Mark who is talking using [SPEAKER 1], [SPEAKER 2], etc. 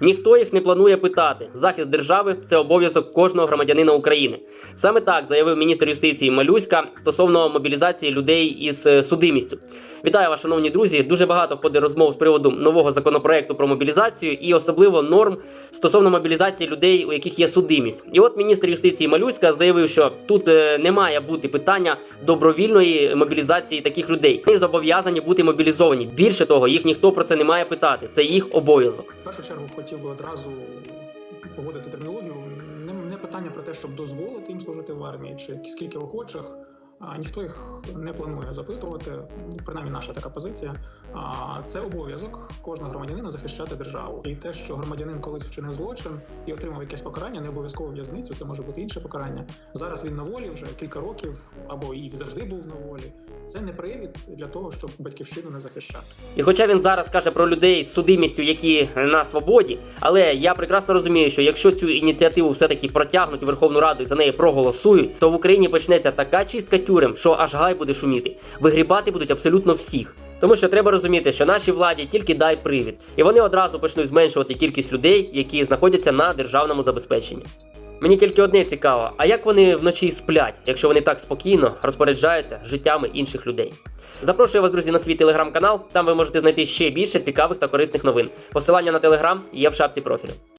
[SPEAKER 1] Ніхто їх не планує питати. Захист держави це обов'язок кожного громадянина України. Саме так заявив міністр юстиції Малюська стосовно мобілізації людей із е, судимістю. Вітаю вас, шановні друзі. Дуже багато ходить розмов з приводу нового законопроекту про мобілізацію і особливо норм стосовно мобілізації людей, у яких є судимість. І от міністр юстиції Малюська заявив, що тут е, не має бути питання добровільної мобілізації таких людей. Вони зобов'язані бути мобілізовані. Більше того, їх ніхто про це не має питати. Це їх обов'язок.
[SPEAKER 2] В першу хотів би одразу погодити термінологію. Не, питання про те, щоб дозволити їм служити в армії, чи скільки охочих. Ніхто їх не планує запитувати, принаймні наша така позиція. Це обов'язок кожного громадянина захищати державу. І те, що громадянин колись вчинив злочин і отримав якесь покарання, не обов'язково в'язницю, це може бути інше покарання. Зараз він на волі вже кілька років, або і завжди був на волі. Це не привід для того, щоб батьківщину не захищати.
[SPEAKER 1] І хоча він зараз каже про людей з судимістю, які на свободі, але я прекрасно розумію, що якщо цю ініціативу все-таки протягнуть у Верховну Раду і за неї проголосують, то в Україні почнеться така чистка тюрем, що аж гай буде шуміти. Вигрібати будуть абсолютно всіх. Тому що треба розуміти, що нашій владі тільки дай привід, і вони одразу почнуть зменшувати кількість людей, які знаходяться на державному забезпеченні. Мені тільки одне цікаво: а як вони вночі сплять, якщо вони так спокійно розпоряджаються життями інших людей? Запрошую вас, друзі, на свій телеграм-канал. Там ви можете знайти ще більше цікавих та корисних новин. Посилання на телеграм є в шапці профілю.